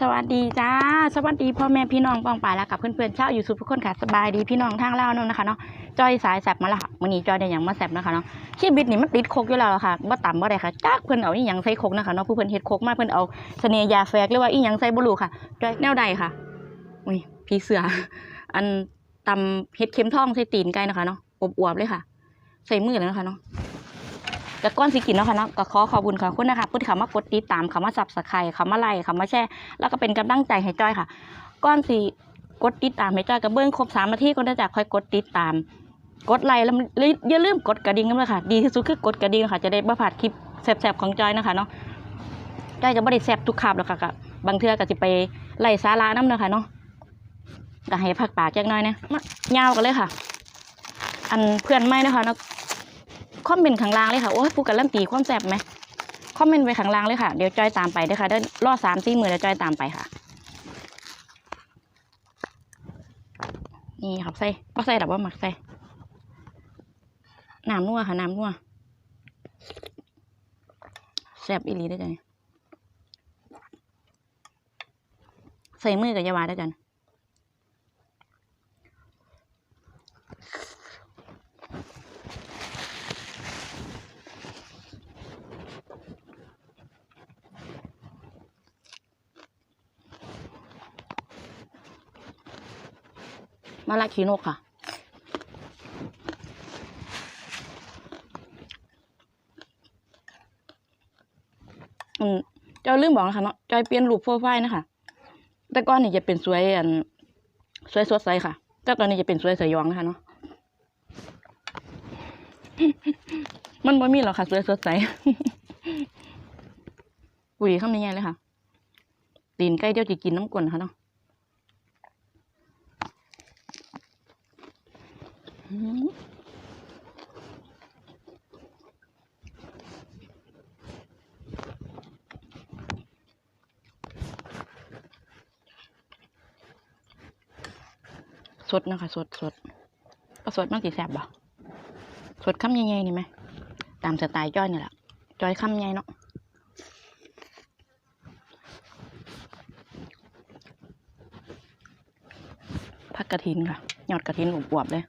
สวัสดีจ้า สวัสดีพ่อแม่พี่น้องปองป่ายแล้วกับเพื่อนๆชาวอยู่สุขทุกคนค่ะสบายดีพี่น้องทางเล่านู่นนะคะเนาะจอยสายแสบมาแล้วค่ะวันนี้จอยได้หยังมาแสบนะคะเนาะชีวิตนี่มันติดโคกอยู่แล้วล่ะค่ะบ่ต่ำบ่ได้ค่ะจักเพิ่อนเอาอีหยังใส่โคกนะคะเนาะผู้เพิ่อนเฮ็ดโคกมาเพิ่อนเอาเสน่ห์ยาแฝกหรือว่าอีหยังใส่บ่รู้ค่ะจอยแนวใดค่ะอุ้ยพี่เสืออันตำเฮ็ดเข็มทองใส่ตีนไก่นะคะเนาะอบอวบเลยค่ะ ใส่มือเลยนะคะเนาะ แต่ก้อนสิกินเนาะค่ะเนาะก็ขอขอบคุณค่ะคุณนะคะพูดคำว่ากดติดตามคำว่าสับสไครคำว่าไลค์คำว่าแชร์แล้วก็เป็นกำลังใจให้จ้อยค่ะ ก้อนสิกดติดตามให้จ้อยกับเบิ้งครบสามนาทีก็ได้จากค่อยกดติดตาม กดไลค์แล้วอย่าลืมกดกระดิ่งกันด้วยค่ะ ดีที่สุดคือกดกระดิ่งค่ะ จะได้บ่พลาดคลิปแซ่บๆของจ้อยนะคะเนาะจ้อยจะบ่ได้แซ่บทุกคาบหรอกค่ะก็บางเทื่อก็สิไปไล่สาระน้ำเนาะค่ะเนาะก็ให้พักปากจักหน่อยเนี่ยมายาวกันเลยค่ะ อันเพื่อนไม่นะคะเนาะ คอมเมนต์ข้างล่างเลยค่ะ โอ้ยพูดกันเริ่มตีความแซ่บไหมคอมเมนต์ไว้ข้างล่างเลยค่ะ เดี๋ยวจอยตามไปด้อค่ะเดี๋ยวรอสามสี่มือแล้วจอยตามไปค่ะ นี่ครับใส่ก็ใส่แต่ว่าหมักใส่น้ำนัวค่ะน้ำนัวแซ่บอีหลีได้อจ้ะนี่ใส่มือกับยาวาได้อจ้ะนี่ มาละขีนกค่ะ อืมเจอยลืมบอกนะคะเนาะจอยเปลี่ยนรูปโปรไฟล์นะคะ แต่ก่อนนี่จะเป็นสวยอัน สวยสดใสค่ะ แต่ตอนนี้จะเป็นสวยสยองนะคะเนาะ มันบ่มีหรอกค่ะ สวยสดใสปุ๋ยคำนี้ไงเลยค่ะตีนใกล้เดียวจะกินน้ำกลนค่ะเนาะอืม สดนะคะสดสดก็สดมากสิแซ่บบ่สดคำใหญ่ๆนี่ไหม ตามสไตล์จ้อยนี่แหละจ้อยคำใหญ่เนาะผักกระถินค่ะ ยอดกระถินอวบๆเลย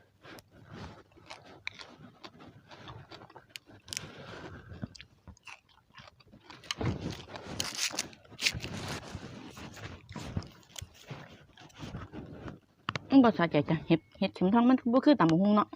มันบ่สะใจจ้ะเห็ดเห็ดเข็มทองมันบ่คือตำบักหุ่งเนาะ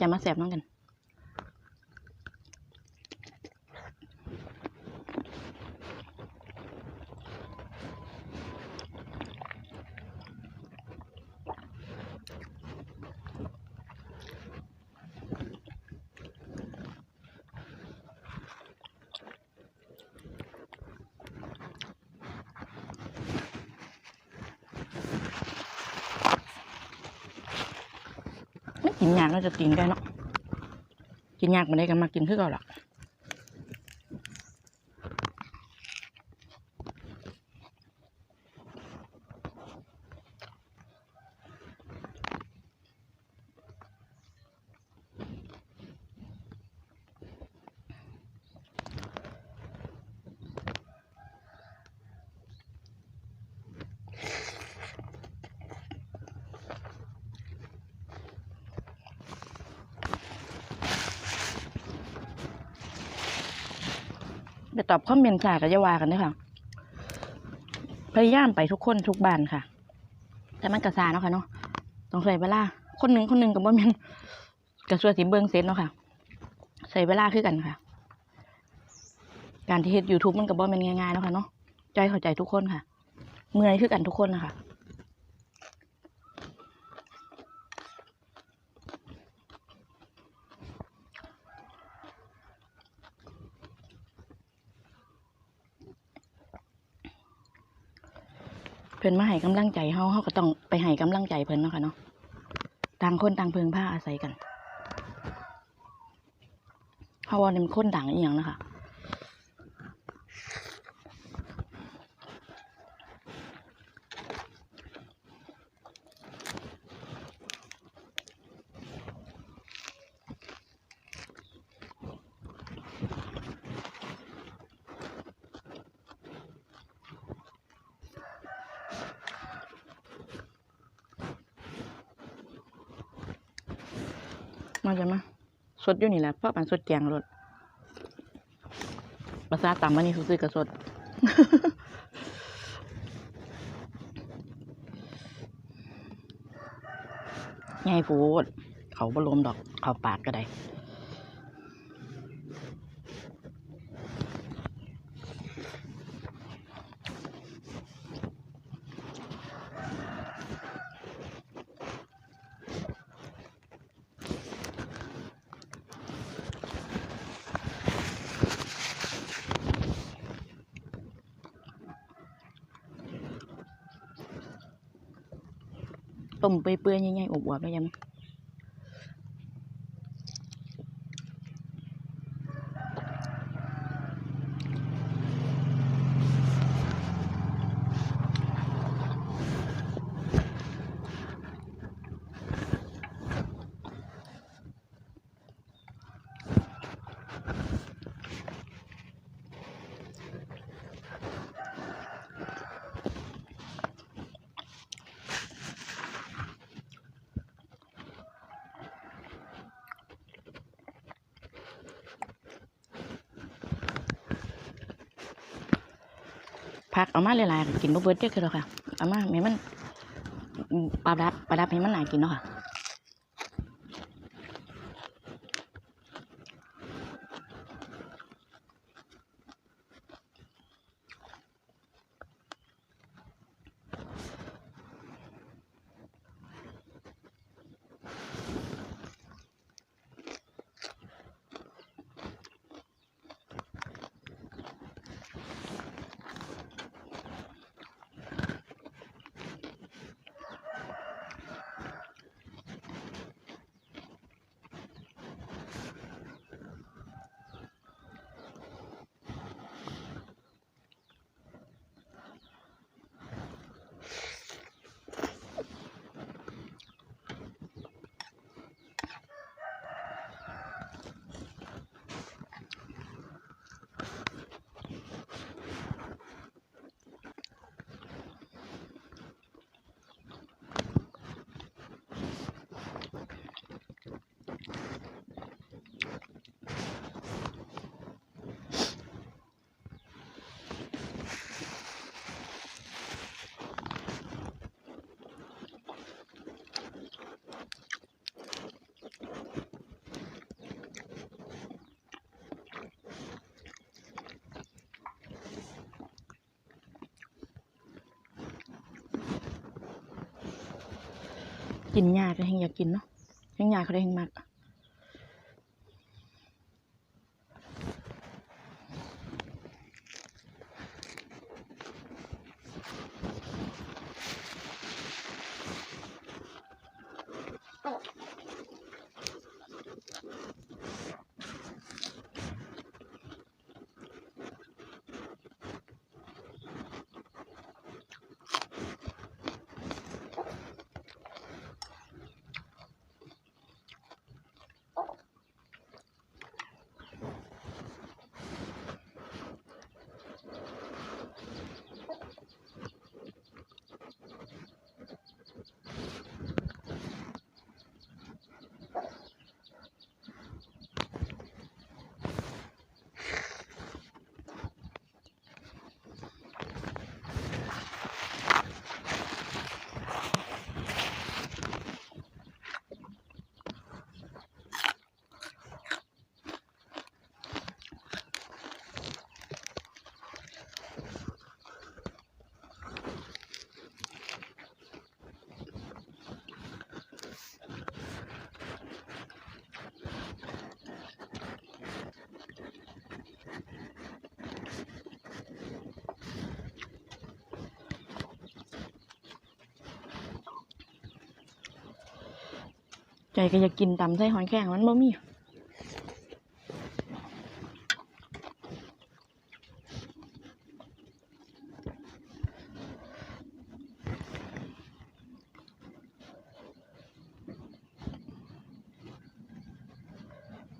จะมาแสบน้องกัน ไม่กิ นยาจะกินได้เนาะกินยากมาได้กันมากินคือเก่าหรอก ไปตอบคอมเมนต์ค่ะก็จะว่ากันด้วยค่ะ พยายามไปทุกคนทุกบ้านค่ะ แต่มันกระซาเนาะค่ะเนาะต้องใส่เวลา คนหนึ่งคนหนึ่งกับบ่แม่นกระสวยสิเบิ้งเสร็จเนาะค่ะ ใส่เวลาคือกันค่ะ การที่เฮ็ดยูทูบมันกับ่แม่นง่ายๆเนาะค่ะเนาะใจเข้าใจทุกคนค่ะ เมื่อยคือกันทุกคนนะคะ เพิ่นมาให้กำลังใจเฮาเฮาก็ต้องไปให้กำลังใจเพิ่นเนาะค่ะเนาะต่างคนต่างเพิงผ้าอาศัยกันเฮาว่าเป็นคนดังอีหยังนะคะ มาจะมาสดอยู่นี่แหละเพราะปันสดแกงรสภาษาต่ำมันนี่ซื้อๆกับสดไงพูดเขาบรลมดอก เขาปากก็ได้ ต้มเปื่อยๆใหญ่ๆอบอวบๆแล้ยังักเอามาหลายๆก็กินบ่เบิดเด้อคือเราค่ะเอามาให้มันปลาดับปลาดับให้มันหลายกินเนาะค่ะ กินยาก็แห้งอยากกินเนาะแห้งยาเขาได้แห้งมาก อยก็อยากกินตำไส้หอยแครงมันบ่มี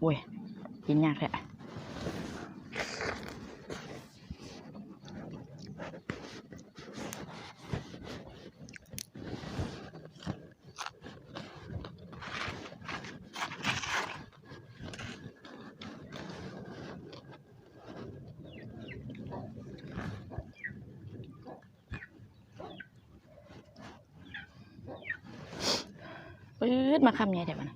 โอ้ย กินยากแท้ ปื๊ดมาคำใหญ่แต่มันน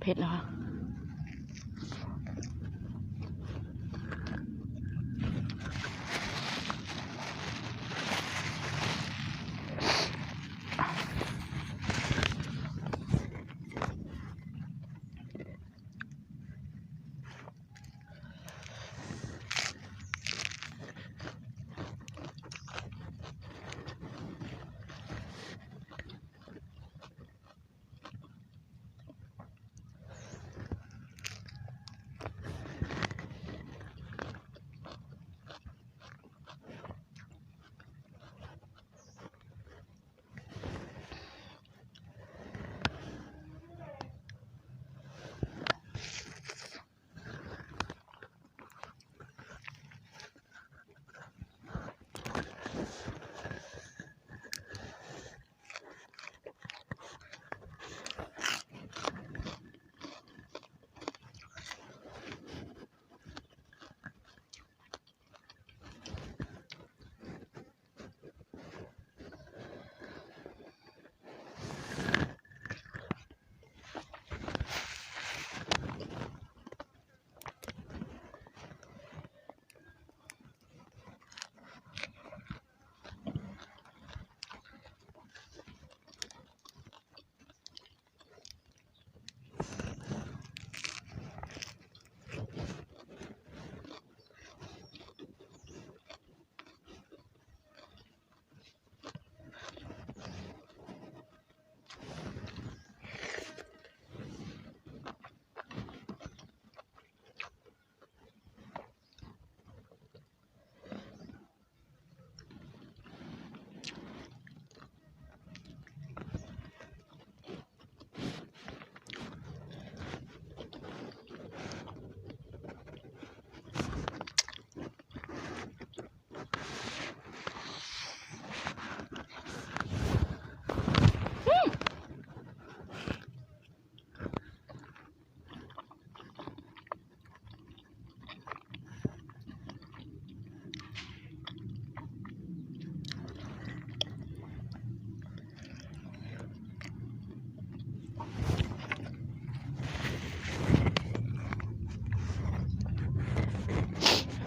เผ็ดแล้ว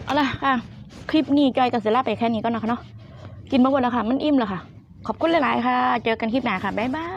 เอาละค่ะ คลิปนี้จอยกับเซล่าไปแค่นี้ก็นะคะเนาะกินมาหมดแล้วค่ะ มันอิ่มแล้วค่ะ ขอบคุณหลาย ๆ ค่ะ เจอกันคลิปหน้าค่ะ บ๊ายบาย